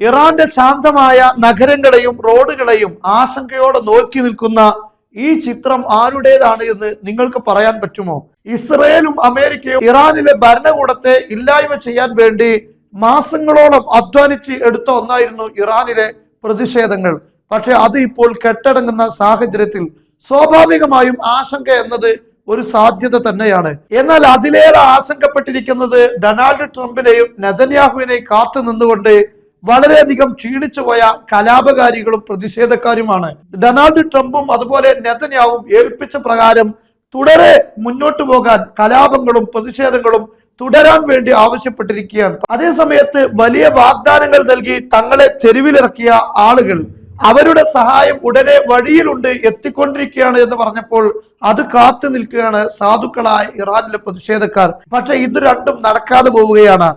ഇറാന്റെ ശാന്തമായ നഗരങ്ങളെയും റോഡുകളെയും ആശങ്കയോടെ നോക്കി നിൽക്കുന്ന ഈ ചിത്രം ആരുടേതാണ് എന്ന് നിങ്ങൾക്ക് പറയാൻ പറ്റുമോ? ഇസ്രയേലും അമേരിക്കയും ഇറാനിലെ ഭരണകൂടത്തെ ഇല്ലായ്മ ചെയ്യാൻ വേണ്ടി മാസങ്ങളോളം അധ്വാനിച്ച് എടുത്ത ഒന്നായിരുന്നു ഇറാനിലെ പ്രതിഷേധങ്ങൾ. പക്ഷെ അത് ഇപ്പോൾ കെട്ടടങ്ങുന്ന സാഹചര്യത്തിൽ സ്വാഭാവികമായും ആശങ്ക എന്നത് ഒരു സാധ്യത തന്നെയാണ്. എന്നാൽ അതിലേറെ ആശങ്കപ്പെട്ടിരിക്കുന്നത് ഡൊണാൾഡ് ട്രംപിനെയും നെതന്യാഹുവിനെയും കാത്തു നിന്നുകൊണ്ട് വളരെയധികം ക്ഷീണിച്ചു പോയ കലാപകാരികളും പ്രതിഷേധക്കാരുമാണ്. ഡൊണാൾഡ് ട്രംപും അതുപോലെ നെതന്യാവും ഏൽപ്പിച്ച പ്രകാരം തുടരെ മുന്നോട്ട് പോകാൻ കലാപങ്ങളും പ്രതിഷേധങ്ങളും തുടരാൻ വേണ്ടി ആവശ്യപ്പെട്ടിരിക്കുകയാണ്. അതേ സമയത്ത് വലിയ വാഗ്ദാനങ്ങൾ നൽകി തങ്ങളെ തെരുവിലിറക്കിയ ആളുകൾ അവരുടെ സഹായം ഉടനെ വഴിയിലുണ്ട് എത്തിക്കൊണ്ടിരിക്കുകയാണ് എന്ന് പറഞ്ഞപ്പോൾ അത് കാത്തു നിൽക്കുകയാണ് സാധുക്കളായ ഇറാനിലെ പ്രതിഷേധക്കാർ. പക്ഷെ ഇത് രണ്ടും നടക്കാതെ പോവുകയാണ്.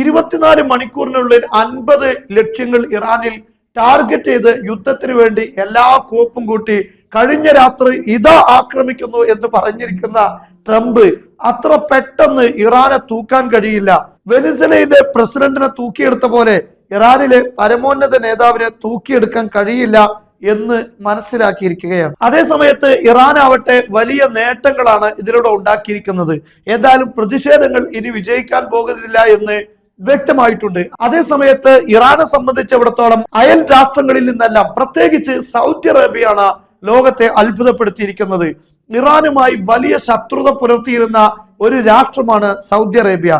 ഇരുപത്തിനാല് മണിക്കൂറിനുള്ളിൽ അൻപത് ലക്ഷ്യങ്ങൾ ഇറാനിൽ ടാർഗറ്റ് ചെയ്ത് യുദ്ധത്തിന് വേണ്ടി എല്ലാ കോപ്പും കൂട്ടി കഴിഞ്ഞ രാത്രി ഇതാ ആക്രമിക്കുന്നു എന്ന് പറഞ്ഞിരിക്കുന്ന ട്രംപ് അത്ര പെട്ടെന്ന് ഇറാനെ തൂക്കാൻ കഴിയില്ല. വെനിസലയിലെ പ്രസിഡന്റിനെ തൂക്കിയെടുത്ത പോലെ ഇറാനിലെ പരമോന്നത നേതാവിനെ തൂക്കിയെടുക്കാൻ കഴിയില്ല എന്ന് മനസ്സിലാക്കിയിരിക്കുകയാണ്. അതേസമയത്ത് ഇറാൻ ആവട്ടെ വലിയ നേട്ടങ്ങളാണ് ഇതിലൂടെ ഉണ്ടാക്കിയിരിക്കുന്നത്. ഏതായാലും പ്രതിഷേധങ്ങൾ ഇനി വിജയിക്കാൻ പോകുന്നില്ല എന്ന് വ്യക്തമായിട്ടുണ്ട്. അതേ സമയത്ത് ഇറാനെ സംബന്ധിച്ചിടത്തോളം അയൽ രാഷ്ട്രങ്ങളിൽ നിന്നെല്ലാം പ്രത്യേകിച്ച് സൗദി അറേബ്യയാണ് ലോകത്തെ അത്ഭുതപ്പെടുത്തിയിരിക്കുന്നത്. ഇറാനുമായി വലിയ ശത്രുത പുലർത്തിയിരുന്ന ഒരു രാഷ്ട്രമാണ് സൗദി അറേബ്യ.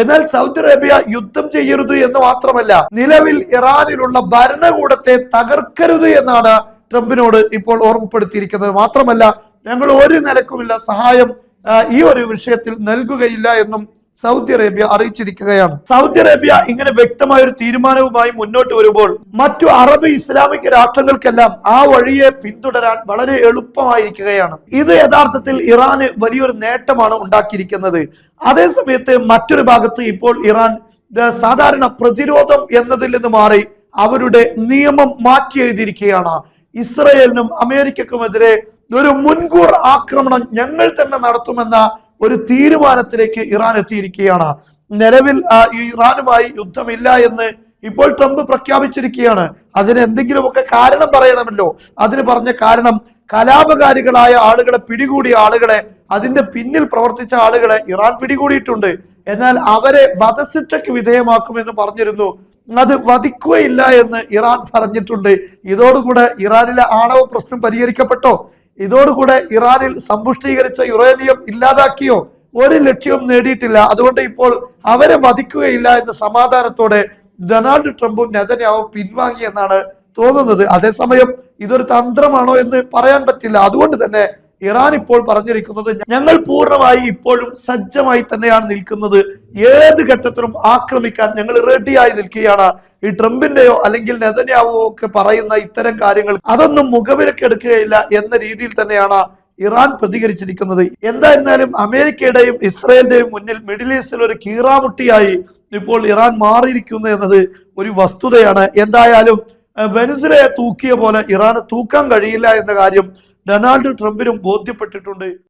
എന്നാൽ സൗദി അറേബ്യ യുദ്ധം ചെയ്യരുത് എന്ന് മാത്രമല്ല നിലവിൽ ഇറാനിലുള്ള ഭരണകൂടത്തെ തകർക്കരുത് എന്നാണ് ട്രംപിനോട് ഇപ്പോൾ ഓർമ്മപ്പെടുത്തിയിരിക്കുന്നത്. മാത്രമല്ല ഞങ്ങൾ ഒരു നിലക്കുമില്ല സഹായം ഈ ഒരു വിഷയത്തിൽ നൽകുകയില്ല എന്നും സൗദി അറേബ്യ അറിയിച്ചിരിക്കുകയാണ്. സൗദി അറേബ്യ ഇങ്ങനെ വ്യക്തമായ ഒരു തീരുമാനവുമായി മുന്നോട്ട് വരുമ്പോൾ മറ്റു അറബ് ഇസ്ലാമിക രാഷ്ട്രങ്ങൾക്കെല്ലാം ആ വഴിയെ പിന്തുടരാൻ വളരെ എളുപ്പമായിരിക്കുകയാണ്. ഇത് യഥാർത്ഥത്തിൽ ഇറാന് വലിയൊരു നേട്ടമാണ് ഉണ്ടാക്കിയിരിക്കുന്നത്. അതേസമയത്ത് മറ്റൊരു ഭാഗത്ത് ഇപ്പോൾ ഇറാൻ സാധാരണ പ്രതിരോധം എന്നതിൽ നിന്ന് മാറി അവരുടെ നിയമം മാറ്റി എഴുതിയിരിക്കുകയാണ്. ഇസ്രയേലിനും അമേരിക്കക്കുമെതിരെ ഒരു മുൻകൂർ ആക്രമണം ഞങ്ങൾ തന്നെ നടത്തുമെന്ന ഒരു തീരുമാനത്തിലേക്ക് ഇറാൻ എത്തിയിരിക്കുകയാണ്. നിലവിൽ ഇറാനുമായി യുദ്ധമില്ല എന്ന് ഇപ്പോൾ ട്രംപ് പ്രഖ്യാപിച്ചിരിക്കുകയാണ്. അതിന് എന്തെങ്കിലുമൊക്കെ കാരണം പറയണമല്ലോ. അതിന് പറഞ്ഞ കാരണം കലാപകാരികളായ ആളുകളെ പിടികൂടിയ ആളുകളെ അതിന്റെ പിന്നിൽ പ്രവർത്തിച്ച ആളുകളെ ഇറാൻ പിടികൂടിയിട്ടുണ്ട്. എന്നാൽ അവരെ വധശിക്ഷയ്ക്ക് വിധേയമാക്കുമെന്ന് പറഞ്ഞിരുന്നു. അത് വധിക്കുകയില്ല എന്ന് ഇറാൻ പറഞ്ഞിട്ടുണ്ട്. ഇതോടുകൂടെ ഇറാനിലെ ആണവ പ്രശ്നം പരിഹരിക്കപ്പെട്ടോ? ഇതോടുകൂടെ ഇറാനിൽ സമ്പുഷ്ടീകരിച്ച യുറേനിയം ഇല്ലാതാക്കിയോ? ഒരു ലക്ഷ്യവും നേടിയിട്ടില്ല. അതുകൊണ്ട് ഇപ്പോൾ അവരെ വധിക്കുകയില്ല എന്ന സമാധാനത്തോടെ ഡൊണാൾഡ് ട്രംപും നെതന്യാവും പിൻവാങ്ങി എന്നാണ് തോന്നുന്നത്. അതേസമയം ഇതൊരു തന്ത്രമാണോ എന്ന് പറയാൻ പറ്റില്ല. അതുകൊണ്ട് തന്നെ ഇറാൻ ഇപ്പോൾ പറഞ്ഞിരിക്കുന്നത് ഞങ്ങൾ പൂർണമായി ഇപ്പോഴും സജ്ജമായി തന്നെയാണ് നിൽക്കുന്നത്. ഏത് ഘട്ടത്തിലും ആക്രമിക്കാൻ ഞങ്ങൾ റെഡിയായി നിൽക്കുകയാണ്. ഈ ട്രംപിന്റെയോ അല്ലെങ്കിൽ നെതന്യാവോ ഒക്കെ പറയുന്ന ഇത്തരം കാര്യങ്ങൾ അതൊന്നും മുഖവിലക്കെടുക്കുകയില്ല എന്ന രീതിയിൽ തന്നെയാണ് ഇറാൻ പ്രതികരിച്ചിരിക്കുന്നത്. എന്തായിരുന്നാലും അമേരിക്കയുടെയും ഇസ്രയേലിന്റെയും മുന്നിൽ മിഡിൽ ഈസ്റ്റിൽ ഒരു കീറാമുട്ടിയായി ഇപ്പോൾ ഇറാൻ മാറിയിരിക്കുന്നു എന്നത് ഒരു വസ്തുതയാണ്. എന്തായാലും വെനസിലയെ തൂക്കിയ പോലെ ഇറാന് തൂക്കാൻ കഴിയില്ല എന്ന കാര്യം ഡൊണാൾഡ് ട്രംപിനും ബോധ്യപ്പെട്ടിട്ടുണ്ട്.